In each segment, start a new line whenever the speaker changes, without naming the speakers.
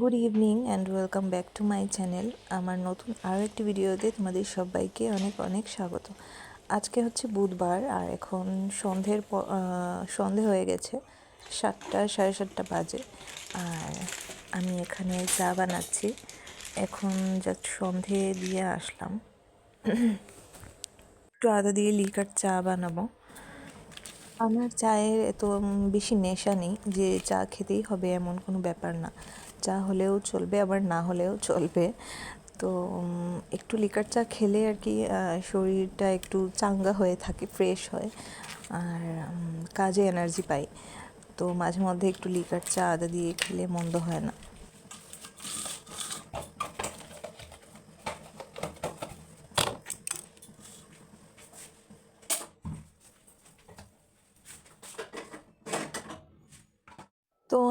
Good evening and welcome back to my channel. আমার নতুন আরও একটি ভিডিওতে তোমাদের সবাইকে অনেক অনেক স্বাগত। আজকে হচ্ছে বুধবার আর এখন সন্ধ্যের সন্ধে হয়ে গেছে, সাতটা, সাড়ে সাতটা বাজে। আর আমি এখানে চা বানাচ্ছি। এখন জাস্ট সন্ধে দিয়ে আসলাম। একটু আদা দিয়ে লিকার চা বানাবো। আমার চায়ের এত বেশি নেশা নেই যে চা খেতেই হবে এমন কোনো ব্যাপার না। চা হলেও চলবে, আবার না হলেও চলবে। তো একটু লিকার চা খেলে আর কি শরীরটা একটু চাঙ্গা হয়ে থাকে ফ্রেশ হয়, আর কাজে এনার্জি পাই। তো মাঝে মধ্যে একটু লিকার চা আদা দিয়ে খেলে মন্দ হয় না।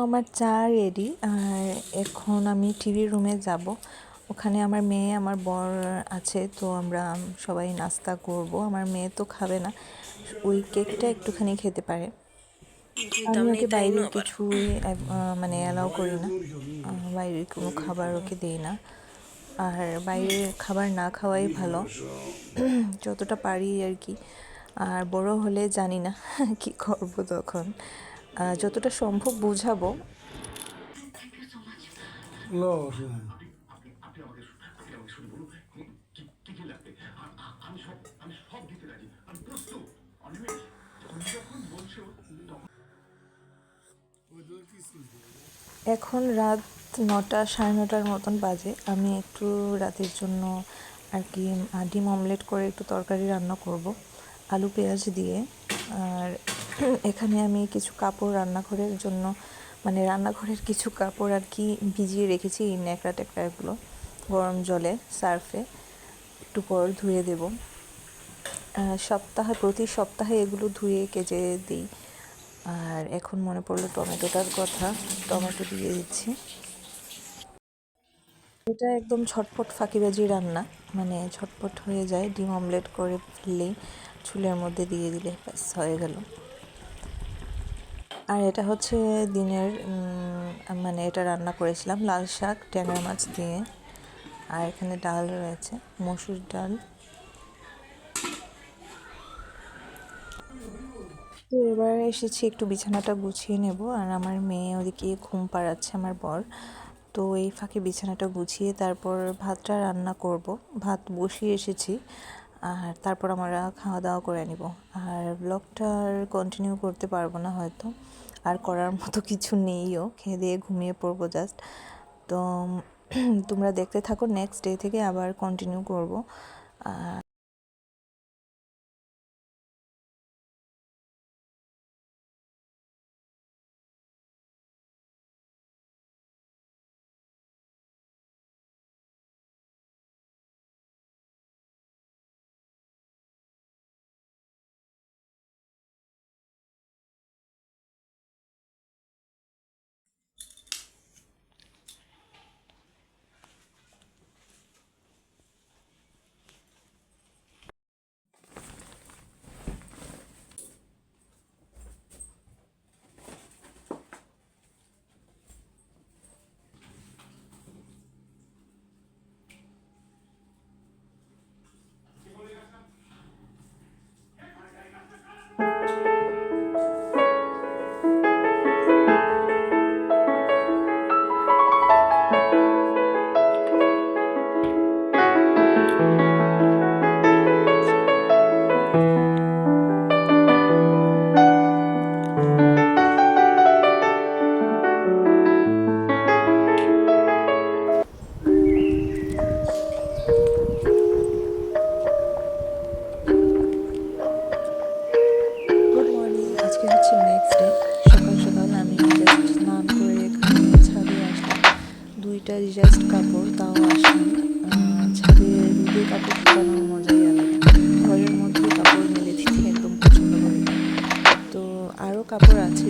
আমার চা রেডি আর এখন আমি টিভি রুমে যাব। ওখানে আমার মেয়ে আমার বর আছে তো আমরা সবাই নাস্তা করব। আমার মেয়ে তো খাবে না। ওই কেকটা একটুখানি খেতে পারে। আমি ওকে বাইরের কিছুই আহ, মানে অ্যালাউ করি না। বাইরের কোনো খাবার ওকে দিই না। আর বাইরের খাবার না খাওয়াই ভালো। যতটা পারি আর কি। আর বড় হলে জানি না কি করব তখন। যতটা সম্ভব বুঝাবো। এখন রাত নটা সাড়ে নটার মতন বাজে। আমি একটু রাতের জন্য আর কি ডিম অমলেট করে একটু তরকারি রান্না করব। আলু, পেঁয়াজ দিয়ে। আর এখানে আমি কিছু কাপড় রান্নাঘরের জন্য মানে রান্নাঘরের কিছু কাপড় আর কি ভিজিয়ে রেখেছি এই ন্যাকড়া ট্যাকড়াগুলো গরম জলে সার্ফে একটু পর ধুয়ে দেব। সপ্তাহে, প্রতি সপ্তাহে এগুলো ধুয়ে কেজে দিই। আর এখন মনে পড়ল টমেটোটার কথা, টমেটো দিয়ে দিচ্ছি। এটা একদম ছটপট ফাঁকিবাজি রান্না মানে ছটপট হয়ে যায়, ডিম অমলেট করে ফেললেই। চুলের মধ্যে দিয়ে দিলে ব্যাস, হয়ে গেল। আর এটা হচ্ছে দিনের মানে এটা রান্না করেছিলাম, লাল শাক, ট্যাংরা মাছ দিয়ে। আর এখানে ডাল রয়েছে, মসুর ডাল। তো এবার এসেছি, একটু বিছানাটা গুছিয়ে নেব। আর আমার মেয়ে ওদিকে ঘুম পাড়াচ্ছে, আমার বর। তো এই ফাঁকে বিছানাটা গুছিয়ে তারপর ভাতটা রান্না করব। ভাত বসিয়ে এসেছি। আর তারপর আমরা খাওয়া দাওয়া করে নিব। আর ব্লগটা আর কন্টিনিউ করতে পারব না হয়তো। আর করার মতো কিছু নেইও। খেয়ে দিয়ে ঘুমিয়ে পড়ব জাস্ট তো তোমরা দেখতে থাকো। নেক্সট ডে থেকে আবার কন্টিনিউ করব। দুইটা জাস্ট কাপড়, তাও আসে ছাদে রোদে কাপড় শুকানোর মজাই আলাদা। ঘরের মধ্যে কাপড় মেলে দিতে একদম পছন্দ করি তো আরও কাপড় আছে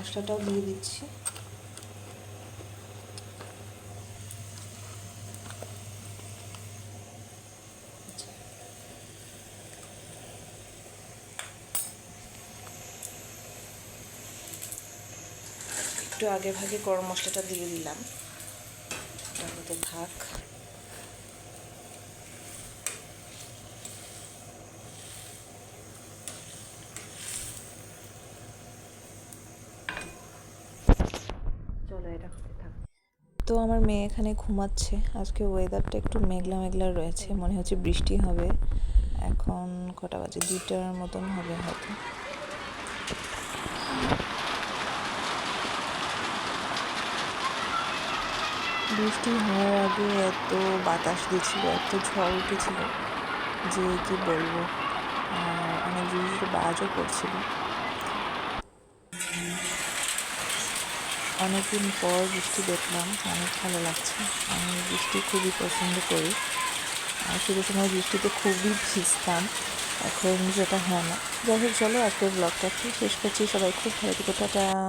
মশলাটাও দিয়ে দিচ্ছি। একটু আগে ভাগে গরম মশলাটা দিয়ে দিলাম। ওটার মধ্যে চলো এটা হতে থাক। তো আমার মেয়ে এখানে ঘুমাচ্ছে। আজকে ওয়েদারটা একটু মেঘলা মেঘলা রয়েছে মনে হচ্ছে বৃষ্টি হবে। এখন কটা বাজে? দুইটার মতন হবে হয়তো। বৃষ্টি হওয়ার আগে এত বাতাস দিয়েছিল এত ঝড় উঠেছিল যে কি বলব? অনেক জোরে বাজও পড়ছিল অনেকদিন পর বৃষ্টি দেখলাম, অনেক ভালো লাগছে। আমি বৃষ্টি খুবই পছন্দ করি। আর শুরু সময় বৃষ্টিতে খুবই ভিজতাম, এখন যেটা হয় না। যাই হোক, চলো আজকের ব্লগটা শেষ করছি। সবাই খুব ভালো থেকে, টাটা।